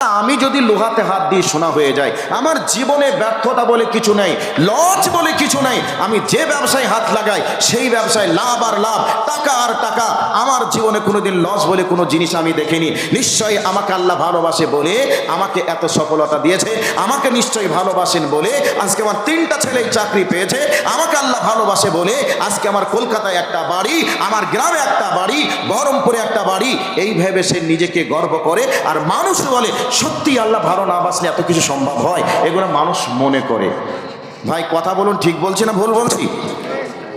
আমি যদি লোহাতে হাত দিয়ে শোনা হয়ে যায়, আমার জীবনে ব্যর্থতা বলে কিছু নাই, লজ বলে কিছু নাই, আমি যে ব্যবসায় হাত লাগাই, সেই ব্যবসায় লাভ আর লাভ, টাকা আর টাকা, আমার জীবনে কোনোদিন লস বলে কোনো জিনিস আমি দেখিনি। নিশ্চয়ই আমাকে আল্লাহ ভালোবাসে বলে, আমাকে এত সফলতা দিয়েছে, আমাকে নিশ্চয়ই ভালোবাসেন বলে, আজকে আমার তিনটা ছেলে চাকরি পেয়েছে, আমাকে আল্লাহ ভালোবাসে বলে, আজকে আমার কলকাতায় একটা বাড়ি, আমার গ্রামে একটা বাড়ি, বহরমপুরে একটা বাড়ি, এই ভেবে সে নিজেকে গর্ব করে, আর মানুষ বলে সত্যি আল্লাহ ভালো না বাসলে এত কিছু সম্ভব হয়? এগুলো মানুষ মনে করে। ভাই, কথা বলুন, ঠিক বলছি না ভুল বলছি?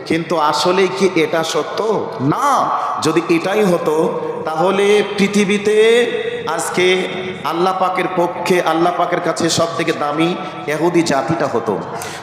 কিন্তু আসলে কি এটা সত্য? না, যদি এটাই হতো, তাহলে পৃথিবীতে আজকে আল্লাহ পাকের পক্ষে, আল্লাহ পাকের কাছে সব থেকে দামি এহুদি জাতিটা হতো।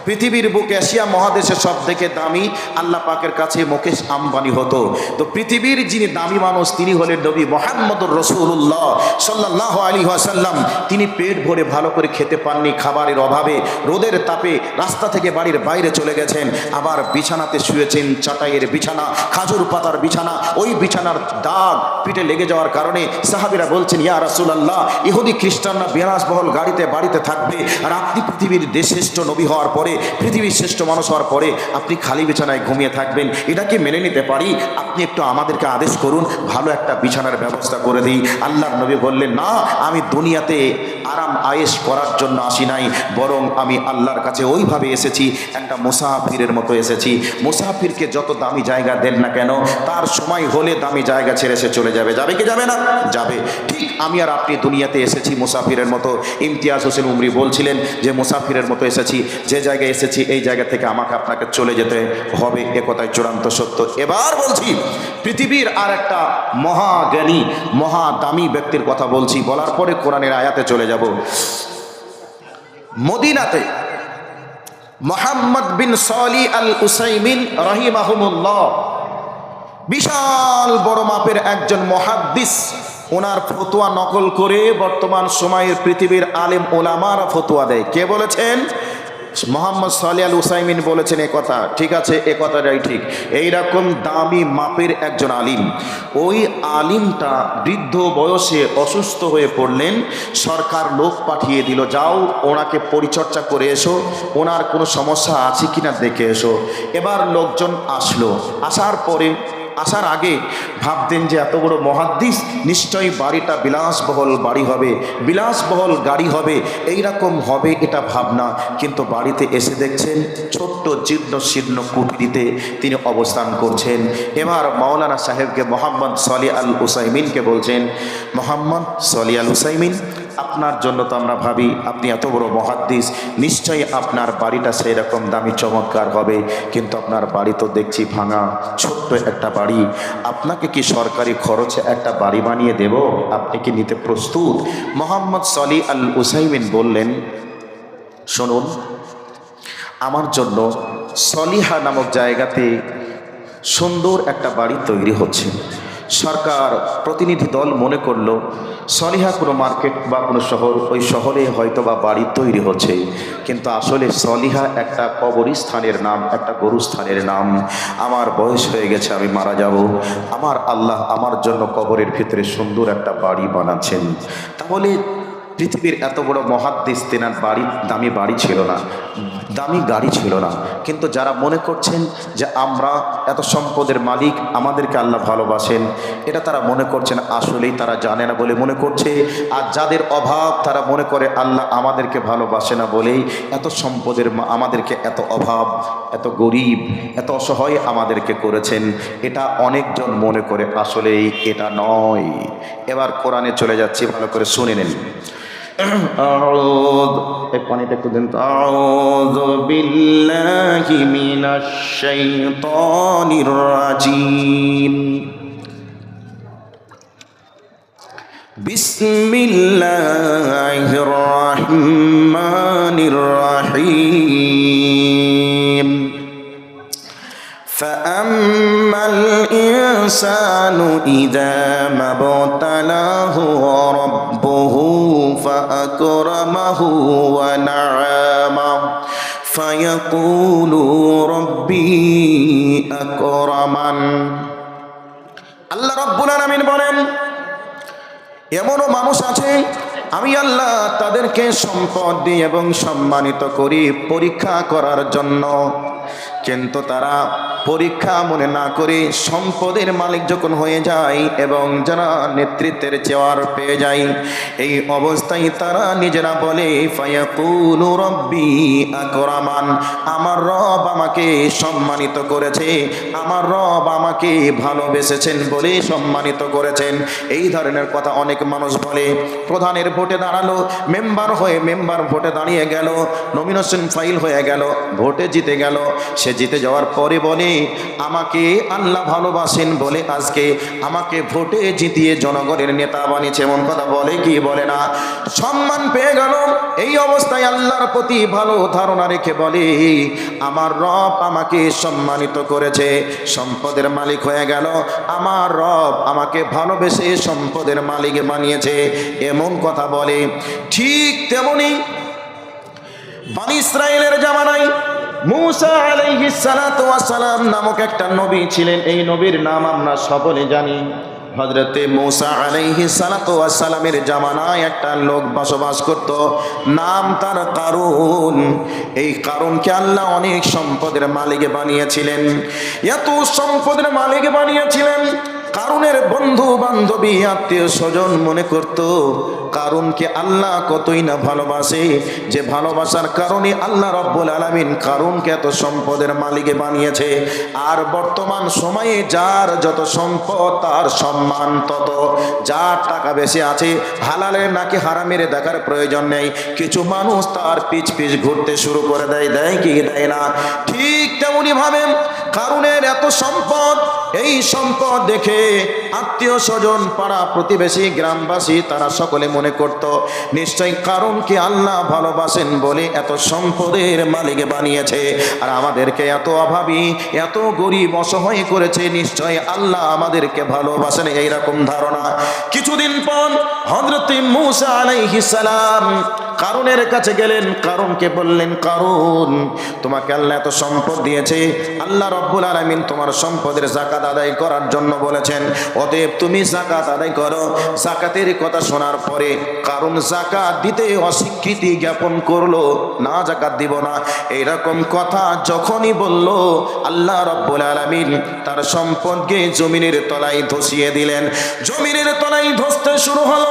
পৃথিবীর বুকে এশিয়া মহাদেশের সব থেকে দামি আল্লাহ পাকের কাছে মুকেশ আম্বানি হতো। তো পৃথিবীর যিনি দামি মানুষ, তিনি হলেন নবী মোহাম্মদুর রসুল্লাহ সাল্লাহ আলী আসাল্লাম তিনি পেট ভরে ভালো করে খেতে পাননি, খাবারের অভাবে রোদের তাপে রাস্তা থেকে বাড়ির বাইরে চলে গেছেন। আবার বিছানাতে শুয়েছেন, চাটাইয়ের বিছানা, খাজুর পাতার বিছানা, ওই বিছানার দাগ পিঠে লেগে যাওয়ার কারণে সাহাবিরা বলছেন, ইয়া রাসূলুল্লাহ ইহুদি খ্রিস্টানরা বিলাসবহল গাড়িতে, বাড়িতে থাকবে। আর আপনি পৃথিবীর শ্রেষ্ঠ নবী হওয়ার পরে, পৃথিবীর শ্রেষ্ঠ মানুষ হওয়ার পরে আপনি খালি বিছানায় ঘুমিয়ে থাকবেন। এটাকে মেনে নিতে পারি? আপনি একটু আমাদেরকে আদেশ করুন, ভালো একটা বিছানার ব্যবস্থা করে দিই। আল্লাহর নবী বললেন, না, আমি দুনিয়াতে আরাম, আয়েশ করার জন্য আসি নাই। বরং আমি আল্লাহর কাছে ওইভাবে এসেছি, একটা মুসাফিরের মতো এসেছি। মুসাফিরকে যত দামি জায়গা দেন না কেন, তার সময় হলে দামি জায়গা ছেড়ে সে চলে যাবে। যাবে কি যাবে না? যাবে। ঠিক আমি আর আপনি দুনিয়াতে এসেছি, মুসাফিরের মতো। ইমতিয়াজ হোসেন উমরি বলছিলেন যে, মুসাফিরের মতো এসেছি, যে জায়গায় এসেছি, এই জায়গা থেকে আমাকে আপনাকে চলে যেতে হবে। এ চূড়ান্ত সত্য। এবার বলছি, পৃথিবীর আর একটা মহাজ্ঞানী মহা দামি ব্যক্তির কথা বলছি। বলার পরে কোরআনের আয়াতে চলে যাব। মদিনাতে মোহাম্মদ বিন সলি আল উসাইমিন রহিমাহমুল্লাহ, বিশাল বড় মাপের একজন মহাদ্দিস ওনার ফতোয়া নকল করে বর্তমান সময়ের পৃথিবীর আলেম ওলামারা ফতোয়া দেয়। কে বলেছেন? মোহাম্মদ সালি আল উসাইমিন বলেছেন কথা। ঠিক আছে, এ কথাটাই ঠিক। এই রকম দামি মাপের একজন আলিম। ওই আলিমটা বৃদ্ধ বয়সে অসুস্থ হয়ে পড়লেন, সরকার লোক পাঠিয়ে দিল, যাও, ওনাকে পরিচর্যা করে এসো, ওনার কোনো সমস্যা আছে কিনা দেখে এসো। এবার লোকজন আসলো। আসার পরে আসার আগে ভাবতেন যে এত বড় মহাদ্দিস নিশ্চয়ই বাড়িটা বিলাসবহল বাড়ি হবে, বিলাসবহল গাড়ি হবে এই রকম হবে এটা ভাবনা। কিন্তু বাড়িতে এসে দেখছেন ছোট্ট জীর্ণ শীর্ণ কুটিরিতে তিনি অবস্থান করছেন। এবার মাওলানা সাহেবকে মোহাম্মদ সলি আল উসাইমিনকে বলছেন, মোহাম্মদ সলি আল উসাইমিন আপনার জন্য তো আমরা ভাবি, আপনি এত বড় মহাদ্দিস, নিশ্চয়ই আপনার বাড়িটা সেই রকম দামি চমৎকার হবে, কিন্তু আপনার বাড়ি তো দেখছি ভাঙা, ছোট্ট একটা বাড়ি। আপনাকে কি সরকারি খরচে একটা বাড়ি বানিয়ে দেব? আপনি কি নিতে প্রস্তুত? মোহাম্মদ সলি আল উসাইমিন বললেন, শুনুন, আমার জন্য সলিহা নামক জায়গাতে সুন্দর একটা বাড়ি তৈরি হচ্ছে। সরকার প্রতিনিধি দল মনে করল, সলিহা কোনো মার্কেট বা কোনো শহর, ওই শহরে হয়তো বা বাড়ি তৈরি হচ্ছে। কিন্তু আসলে সলিহা একটা কবরস্থানের নাম, একটা গরুস্থানের নাম। আমার বয়স হয়ে গেছে, আমি মারা যাব। আমার আল্লাহ আমার জন্য কবরের ভিতরে সুন্দর একটা বাড়ি বানাচ্ছেন। তাহলে পৃথিবীর এত বড় মহাদ্দেশ তেনার বাড়ি, দামি বাড়ি ছিল না, দামি গাড়ি ছিল না। কিন্তু যারা মনে করছেন যে আমরা এত সম্পদের মালিক, আমাদেরকে আল্লাহ ভালোবাসেন, এটা তারা মনে করছেন, আসলেই তারা জানে না বলে মনে করছে। আর যাদের অভাব, তারা মনে করে আল্লাহ আমাদেরকে ভালোবাসে না বলেই এত সম্পদের আমাদেরকে এত অভাব, এত গরিব, এত অসহায় আমাদেরকে করেছেন। এটা অনেকজন মনে করে আসলেই এটা নয়। এবার কোরআনে চলে যাচ্ছি, ভালো করে শুনে নেন। أعوذ এই পানিটা একটু দিন তো أعوذ بالله من الشيطان الرجيم بسم الله الرحمن الرحيم فأما الإنسان إذا ما ابتلاه ربه فأكرمه ونعمه فيقول ربي أكرمن আল্লাহ রব্বুল আলামিন বলেন এমনও মানুষ আছে আমি আল্লাহ তাদেরকে সম্পদ দিই এবং সম্মানিত করি পরীক্ষা করার জন্য কিন্তু তারা পরীক্ষা মনে না করে সম্পদের মালিক যখন হয়ে যায় এবং যারা নেতৃত্বের চেয়ার পেয়ে যায়, এই অবস্থায় তারা নিজেরা বলে আমার রব আমাকে সম্মানিত করেছে, আমার রব আমাকে ভালোবেসেছেন বলে সম্মানিত করেছেন। এই ধরনের কথা অনেক মানুষ বলে। প্রধানের ভোটে দাঁড়াল, মেম্বার হয়ে মেম্বার ভোটে দাঁড়িয়ে গেল, নমিনেশন ফাইল হয়ে গেল, ভোটে জিতে গেল, সে জিতে যাওয়ার পরে বলে, আমাকে আল্লাহ ভালোবাসেন বলে আজকে আমাকে ভোটে জিতিয়ে জনগণের নেতা বানিয়েছে। এমন কথা বলে কি বলে না? সম্মান পেয়ে গেল। এই অবস্থায় আল্লাহর প্রতি ভালো ধারণা রেখে বলে, আমার রব আমাকে সম্মানিত করেছে, সম্পদের মালিক হয়ে গেল। আমার রব আমাকে ভালোবেসে সম্পদের মালিক বানিয়েছে। এমন কথা বলে। ঠিক তেমনি বানি ইসরায়েলের জামানায় মুসা আলাইহিস সালাতু সালাম নামক একটা নবী ছিলেন। এই নবীর নাম আমরা সকলে জানি। হজরতে মৌসা আলাইহি সালাতু ওয়াস সালামের জামানায় একটা লোক বসবাস করত, নাম তার কারুন। এই কারণকে আল্লাহ অনেক সম্পদের মালিক বানিয়েছিলেন। এত সম্পদের মালিক বানিয়েছিলেন কারুনের বন্ধু, বান্ধবী, আত্মীয় স্বজন মনে করত কারণকে আল্লাহ কতই না ভালোবাসে। যে ভালোবাসার কারণে আল্লাহ রব্বুল আলমিন কারণকে এত সম্পদের মালিকে বানিয়েছে। আর বর্তমান সময়ে যার যত সম্পদ, তার সম্মান তত। যার টাকা বেশি আছে, হালালের নাকি হারামের দেখার প্রয়োজন নেই। কিছু মানুষ তার পিছ পিছ ঘুরতে শুরু করে দেয় দেয় কি, দেয় না। ঠিক তেমনি ভাবে কারণের এত সম্পদ? এই সম্পদ দেখে আত্মীয় স্বজন, পাড়া প্রতিবেশী, গ্রামবাসী, তারা সকলে মনে করত, নিশ্চয়ই কারণকে আল্লাহ ভালোবাসেন বলে এত সম্পদের মালিক বানিয়েছে। আর আমাদেরকে এত অভাবী, এত গরিব, অসহায় করেছে নিশ্চয় আল্লাহ আমাদেরকে ভালোবাসেন এইরকম ধারণা। কিছুদিন পর হজরত মুসা আলাইহিস সালাম কারণের কাছে গেলেন কারণকে বললেন কারণ তোমাকে আল্লাহ এত সম্পদ দিয়েছে। আল্লাহ রব্বুল আলমিন তোমার সম্পদের জাকাত আদায় করার জন্য বলেছেন, অতএব তুমি জাকাত আদায় করো। জাকাতের কথা শোনার পরে কারণ জাকাত দিতে অস্বীকৃতি জ্ঞাপন করল। না জাকাত দিব না। এইরকম কথা যখনই বলল, আল্লাহ রব্বুল আলমিন তার সম্পদকে জমিনের তলায় ধসিয়ে দিলেন। জমিনের তলায় ধসতে শুরু হলো।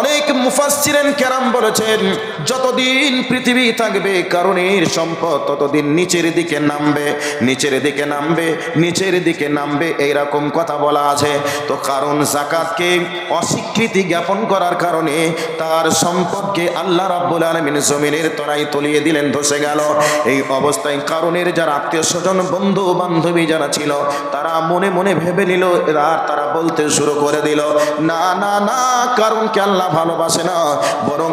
অনেক মুফাসসিরেন কেরাম বলেছেন যতদিন পৃথিবী থাকবে, কারণের সম্পদ ততদিন নিচের দিকে নামবে, নিচের দিকে নামবে, নিচের দিকে নামবে, এইরকম কথা বলা আছে। তো কারণ জাকাতকে অস্বীকৃতি জ্ঞাপন করার কারণে তার সম্পদকে আল্লাহ রাব্বুল আলমিন জমিনের তরাই তলিয়ে দিলেন, ধসে গেল। এই অবস্থায় কারণের যারা আত্মীয় স্বজন, বন্ধু বান্ধবী যারা ছিল, তারা মনে মনে ভেবে নিল আর তারা বলতে শুরু করে দিল, না না না কারণকে আল্লাহ ভালোবাসে না? বরং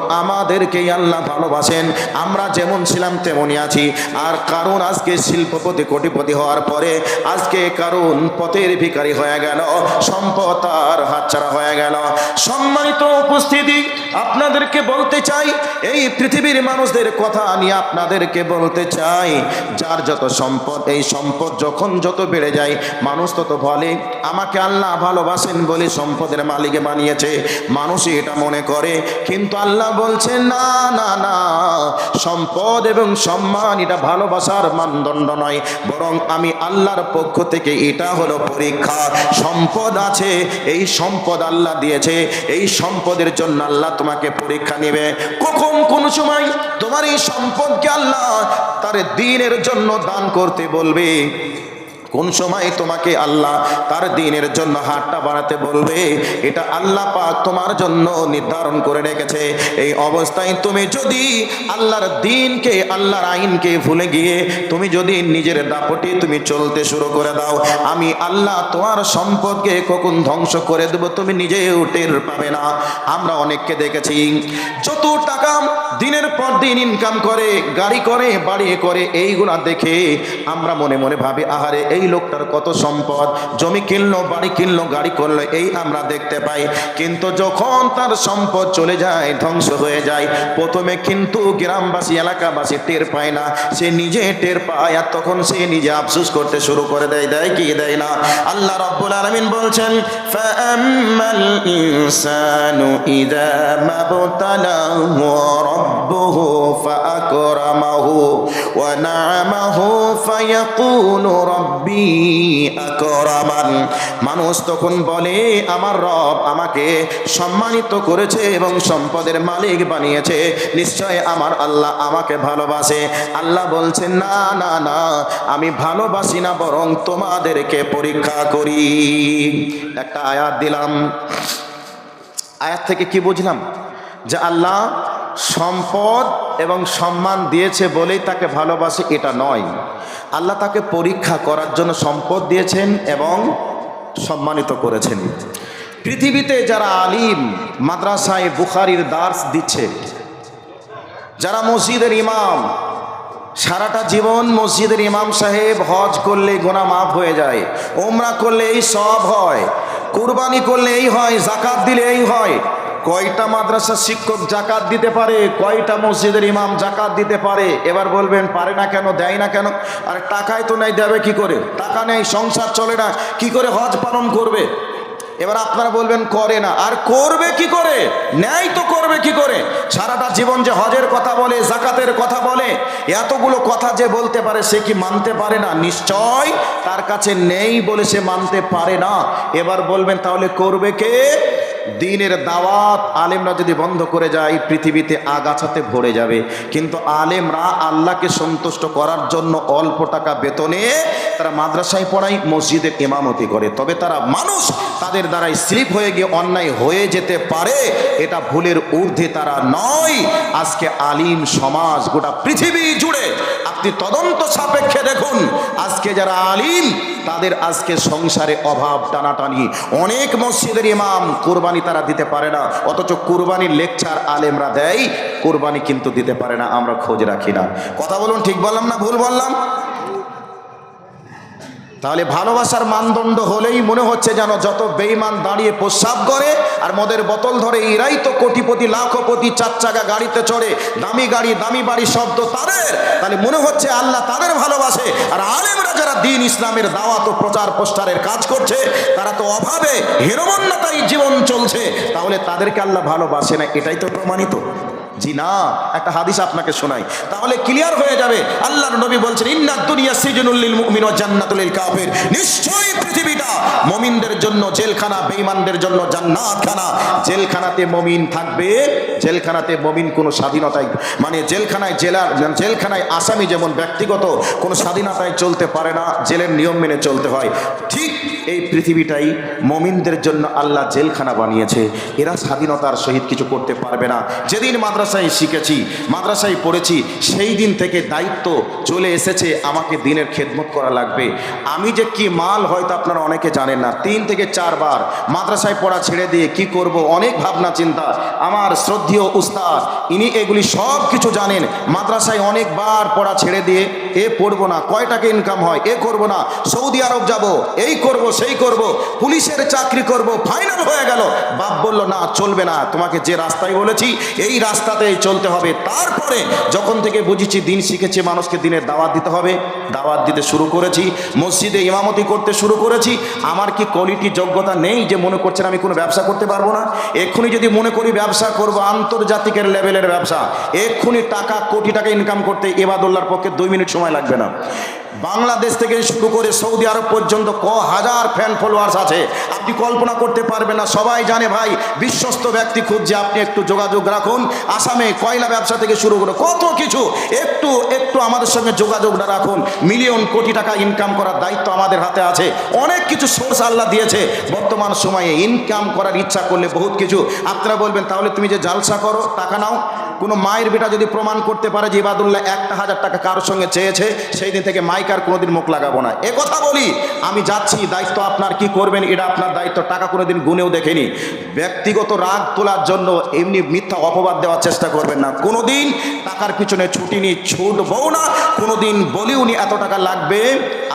আমাদেরকেই আল্লাহ ভালোবাসেন। আমরা যেমন ছিলাম তেমনই আছি। আর কারণ আজকে শিল্পপতি কোটিপতি হওয়ার পরে আজকে কারণ পথের ভিকারি হয়ে গেল, সম্পদ আর হাতছাড়া হয়ে গেল। সম্মানিত উপস্থিতি, আপনাদেরকে বলতে চাই, এই পৃথিবীর মানুষদের কথা নিয়ে আপনাদেরকে বলতে চাই, যার যত সম্পদ, এই সম্পদ যখন যত বেড়ে যায়, মানুষ তত বলে, আমাকে আল্লাহ ভালোবাসেন বলে সম্পদের মালিকে বানিয়েছে। মানুষই এটা মনে করে, কিন্তু আল্লাহ বলছেন না না না সম্পদ এবং সম্মান এটা ভালোবাসার মানদণ্ড নয়। বরং আমি আল্লাহর পক্ষ থেকে এটা হলো পরীক্ষা। সম্পদ আছে, এই সম্পদ আল্লাহ দিয়েছে। এই সম্পদের জন্য আল্লাহ তোমাকে পরীক্ষা নেবে। কখন? কোন সময়? তোমার এই সম্পদকে আল্লাহ তার দিনের জন্য দান করতে বলবে। কোন সময় তোমাকে আল্লাহ তার দিনের জন্য হাতটা বাড়াতে বলবে? এটা আল্লাহ পাক তোমার জন্য নির্ধারণ করে রেখেছে। এই অবস্থায় তুমি যদি আল্লাহর দিনকে, আল্লাহর আইনকে ভুলে গিয়ে তুমি যদি নিজের দাপটে তুমি চলতে শুরু করে দাও, আমি আল্লাহ তোমার সম্পদকে কখন ধ্বংস করে দেবো তুমি নিজেও টের পাবে না। আমরা অনেককে দেখেছি, যত টাকা দিনের পর দিন ইনকাম করে, গাড়ি করে, বাড়ি করে, এইগুলা দেখে আমরা মনে মনে ভাবি, আহারে, এই লোকটার কত সম্পদ। জমি কিনলো, বাড়ি কিনলো, গাড়ি করল, এই আমরা দেখতে পাই। কিন্তু যখন তার সম্পদ চলে যায়, ধ্বংস হয়ে যায়, প্রথমে কিন্তু গ্রামবাসী, এলাকাবাসী টের পায় না। সে নিজে টের পায় আর তখন সে নিজে আফসোস করতে শুরু করে দেয় দেয় কি দেয় না? আল্লাহ রব্বুল আলামিন বলছেন, ফাআম্মাল ইনসানু ইযা মাবতালাহু রাব্বুহু। ফাআকরামাহু ওয়া না'amaহু ফায়াকুলু রাব্বি আকরামান মানুষ তখন বলে, আমার রব আমাকে সম্মানিত করেছে এবং সম্পদের মালিক বানিয়েছে। নিশ্চয় আমার আল্লাহ আমাকে ভালোবাসে। আল্লাহ বলছেন, না না না, আমি ভালোবাসি না, বরং তোমাদেরকে পরীক্ষা করি। একটা আয়াত দিলাম। আয়াত থেকে কি বুঝলাম? যে আল্লাহ সম্পদ এবং সম্মান দিয়েছে বলেই তাকে ভালোবাসে, এটা নয়। আল্লাহ তাকে পরীক্ষা করার জন্য সম্পদ দিয়েছেন এবং সম্মানিত করেছেন। পৃথিবীতে যারা আলিম, মাদ্রাসায় বুখারির দার্স দিচ্ছে, যারা মসজিদের ইমাম, সারাটা জীবন মসজিদের ইমাম সাহেব হজ করলে গোনা মাফ হয়ে যায় ওমরা করলে এই সব হয়, কুরবানি করলে এই হয় জাকাত দিলে এই হয় কয়টা মাদ্রাসার শিক্ষক জাকাত দিতে পারে? কয়টা মসজিদের ইমাম জাকাত দিতে পারে? এবার বলবেন, পারে না কেন, দেয় না কেন? আর টাকায় তো নেই, দেবে কি করে? টাকা নেই, সংসার চলে না, কি করে হজ পালন করবে? এবার আপনারা বলবেন, করে না। আর করবে কি করে? ন্যায় তো করবে কি করে? সারাটা জীবন যে হজের কথা বলে, জাকাতের কথা বলে, এতগুলো কথা যে বলতে পারে, সে কি মানতে পারে না? নিশ্চয় তার কাছে নেই বলে সে মানতে পারে না। এবার বলবেন, তাহলে করবে কে? দিনের দাওয়াত আলেমরা যদি বন্ধ করে যায়, পৃথিবীতে আগাছাতে ভরে যাবে। কিন্তু আলেমরা আল্লাহকে সন্তুষ্ট করার জন্য অল্প টাকা বেতনে তারা মাদ্রাসায় পড়ায় মসজিদে ইমামতি করে। তবে তারা মানুষ, তাদের দ্বারাই স্লিপ হয়ে গিয়ে অন্যায় হয়ে যেতে পারে, এটা ভুলের ঊর্ধ্বে তারা নয়। আজকে আলিম সমাজ গোটা পৃথিবী জুড়ে আপনি তদন্ত সাপেক্ষে দেখুন। আজকে যারা আলিম, তাদের আজকে সংসারে অভাব, টানাটানি। অনেক মসজিদের ইমাম কোরবানি তারা দিতে পারে না। অথচ কোরবানির লেকচার আলেমরা দেয়, কোরবানি কিন্তু দিতে পারে না, আমরা খোঁজ রাখি না। কথা বলুন, ঠিক বললাম না ভুল বললাম? তাহলে ভালোবাসার মানদণ্ড হলেই মনে হচ্ছে যেন যত বেইমান দাঁড়িয়ে প্রস্রাব করে আর মদের বোতল ধরে এরাই তো কোটিপতি, লাখপতি চার চাকা গাড়িতে চড়ে, দামি গাড়ি, দামি বাড়ি শব্দ তাদের। তাহলে মনে হচ্ছে আল্লাহ তাদের ভালোবাসে। আর আলেমরা যারা দিন ইসলামের দাওয়াত ও প্রচার প্রচারের কাজ করছে, তারা তো অভাবে হিরমন্যতাই জীবন চলছে। তাহলে তাদেরকে আল্লাহ ভালোবাসে না? এটাই তো প্রমাণিত। জি না একটা হাদিস আপনাকে শোনাই। তাহলে ক্লিয়ার হয়ে যাবে, আল্লাহর নবী বলছেন ইন্না দুনিয়া সিজনুল মুমিন জান্নাতুল কাফির। নিশ্চয়ই পৃথিবীটা মুমিনদের জন্য জেলখানা, বেঈমানদের জন্য জান্নাতখানা। জেলখানাতে মুমিন থাকবে জেলখানাতে মমিন কোনো স্বাধীনতায় মানে জেলখানায় জেলার জেলখানায় আসামি যেমন ব্যক্তিগত, কোনো স্বাধীনতায় চলতে পারে না, জেলের নিয়ম মেনে চলতে হয়। ঠিক এই পৃথিবীটাই মমিনদের জন্য আল্লাহ জেলখানা বানিয়েছে। এরা স্বাধীনতার সহিত কিছু করতে পারবে না। যেদিন মাদ্রাসায় শিখেছি, মাদ্রাসায় পড়েছি, সেই দিন থেকে দায়িত্ব চলে এসেছে, আমাকে দিনের খেদমত করা লাগবে। আমি যে কি মাল হয়তো আপনারা অনেকে জানেন না, তিন থেকে চারবার মাদ্রাসায় পড়া ছেড়ে দিয়ে কি করব, অনেক ভাবনা চিন্তা আমার শ্রদ্ধেয় উস্তাদ, ইনি এগুলি সব কিছু জানেন। মাদ্রাসায় অনেকবার পড়া ছেড়ে দিয়ে, এ পড়ব না, কয় টাকা ইনকাম হয়? এ করব না, সৌদি আরব যাব, এই করব, সেই করব, পুলিশের চাকরি করব ফাইনাল হয়ে গেল। বাপ বলল, না, চলবে না, তোমাকে যে রাস্তায় বলেছি, এই রাস্তাতেই চলতে হবে। তারপরে যখন থেকে বুঝেছি দিন শিখেছি মানুষকে দিনের দাওয়াত দিতে হবে, দাওয়াত দিতে শুরু করেছি, মসজিদে ইমামতি করতে শুরু করেছি, আমার কি কোয়ালিটি যোগ্যতা নেই যে মনে করছেন আমি কোনো ব্যবসা করতে পারব না? এক্ষুনি যদি মনে করি ব্যবসা করব আন্তর্জাতিকের লেভেলের ব্যবসা। এক্ষুনি টাকা, কোটি টাকা ইনকাম করতে এবাদুল্লার পক্ষে দুই মিনিট সময় লাগবে না। বাংলাদেশ থেকে শুরু করে সৌদি আরব পর্যন্ত ক হাজার ফ্যান ফলোয়ার্স আছে। আপনি কল্পনা করতে পারবেন না, সবাই জানে ভাই, বিশ্বস্ত ব্যক্তি খুঁজছে, আপনি একটু যোগাযোগ রাখুন। আসামে কয়লা ব্যবসা থেকে শুরু করে কত কিছু, একটু একটু আমাদের সঙ্গে যোগাযোগটা রাখুন। মিলিয়ন কোটি টাকা ইনকাম করার দায়িত্ব আমাদের হাতে আছে। অনেক কিছু সোর্স আল্লাহ দিয়েছে। বর্তমান সময়ে ইনকাম করার ইচ্ছা করলে বহুত কিছু। আপনারা বলবেন, তাহলে তুমি যে জালসা করো, টাকা নাও। কোনো মায়ের বেটা যদি প্রমাণ করতে পারে যে ইবাদুল্লাহ একটা হাজার টাকা কারোর সঙ্গে চেয়েছে, সেই দিন থেকে মাইক আর কোনোদিন মুখ লাগাবো না। এ কথা বলি, আমি যাচ্ছি, দায়িত্ব আপনার কি করবেন, এটা আপনার দায়িত্ব, টাকা কোনোদিন গুনেও দেখেনি। ব্যক্তিগত রাগ তোলার জন্য এমনি মিথ্যা অপবাদ দেওয়ার চেষ্টা করবেন না। কোনোদিন টাকার পিছনে ছুটিনি ছুটবও না, কোনোদিন বলিওনি এত টাকা লাগবে,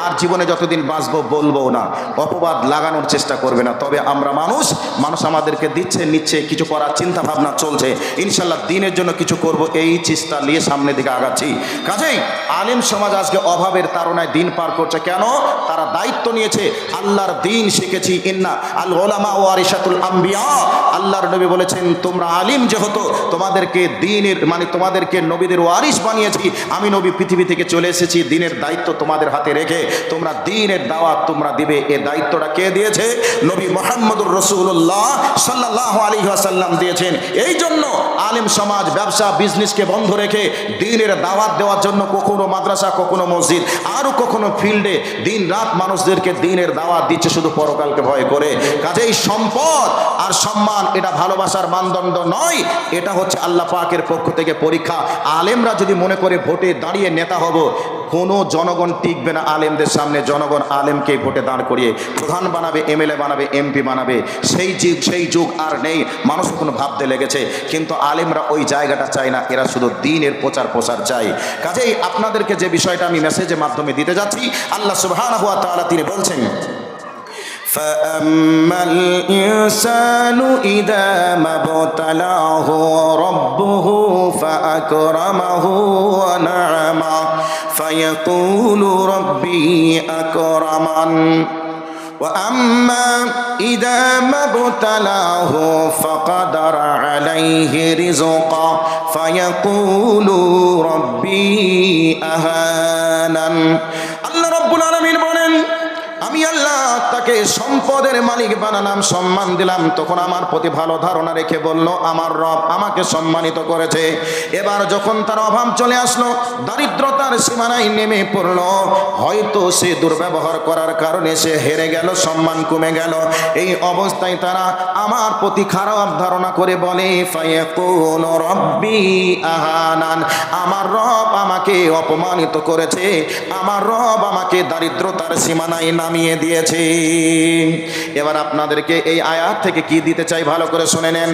আর জীবনে যতদিন বাঁচবো বলব না। অপবাদ লাগানোর চেষ্টা করবে না। তবে আমরা মানুষ মানুষ আমাদেরকে দিচ্ছে, নিচ্ছে, কিছু করার চিন্তা ভাবনা চলছে। ইনশাল্লাহ দিনের জন্য কিছু করব, এই চেষ্টা নিয়ে সামনের দিকে আগাচ্ছি। কাজেই আলেম সমাজ আজকে অভাবের তারণায় দিন পার করছে। কেন? তারা দায়িত্ব নিয়েছে, আল্লাহর দিন শিখেছি। ইন্না আল ওলামা ও আরিসাতুল আম্বিয়া, আল্লাহর নবী বলেছেন, তোমরা আলিম যেহেতু, তোমাদেরকে দিনের মানে তোমাদেরকে নবীদের ওয়ারিস বানিয়েছি। আমি নবী পৃথিবী থেকে চলে এসেছি, দিনের দায়িত্ব তোমাদের হাতে রেখে তোমরা দিনের দাওয়াত তোমরা দিবে। এ দায়িত্বটা কে দিয়েছে? নবী মোহাম্মদুর রসুল্লাহ সাল্লাহ আলী আসাল্লাম দিয়েছেন। এই জন্য আলিম সমাজ ব্যবসা বিজনেসকে বন্ধ রেখে দিনের দাওয়াত দেওয়ার জন্য কখনো মাদ্রাসা, কখনো মসজিদ, আরও কখনো ফিল্ডে দিন রাত মানুষদেরকে দিনের দাওয়াত দিচ্ছে শুধু পরকালকে ভয় করে। কাজেই সম্পদ আর সম্মান, এটা ভালোবাসার মানদণ্ড নয়, এটা হচ্ছে আল্লাহ পাকের পক্ষ থেকে পরীক্ষা। আলেমরা যদি মনে করে ভোটে দাঁড়িয়ে নেতা হব কোনো জনগণ টিকবে না আলেমদের সামনে জনগণ আলেমকে ভোটে দাঁড় করিয়ে প্রধান বানাবে এমএলএ বানাবে এমপি বানাবে সেই যুগ সেই যুগ আর নেই মানুষ কোনো ভাবতে লেগেছে কিন্তু আলেমরা ওই জায়গাটা চায় না এরা শুধু দিনের প্রচার প্রসার চাই কাজেই আপনাদেরকে যে বিষয়টা আমি মেসেজের মাধ্যমে দিতে যাচ্ছি আল্লাহ সুবহানাহু ওয়া তাআলা তিনি বলছেন فأما الإنسان إذا ما ابتلاه ربه فأكرمه ونعمه فيقول ربي أكرمن وأما إذا ما ابتلاه فقدر عليه رزقه فيقول ربي أهانن الله رب العالمين বলেন আমি আল্লাহ তাকে সম্পদের মালিক বানালাম, সম্মান দিলাম। তখন আমার প্রতি ভালো ধারণা রেখে বলল, আমার রব আমাকে সম্মানিত করেছে। এবার যখন তার অভাব চলে আসলো, দারিদ্রতার সীমানায় নেমে পড়ল। হয়তো সে দুর্ব্যবহার করার কারণে সে হেরে গেল, সম্মান কমে গেল। এই অবস্থায় তারা আমার প্রতি খারাপ ধারণা করে বলে আহানান। আমার রব আমাকে অপমানিত করেছে, আমার রব আমাকে দারিদ্রতার সীমানায় নামিয়ে দিয়েছে। এবার আপনাদেরকে এই আয়াত থেকে কি দিতে চাই ভালো করে শুনে নেন।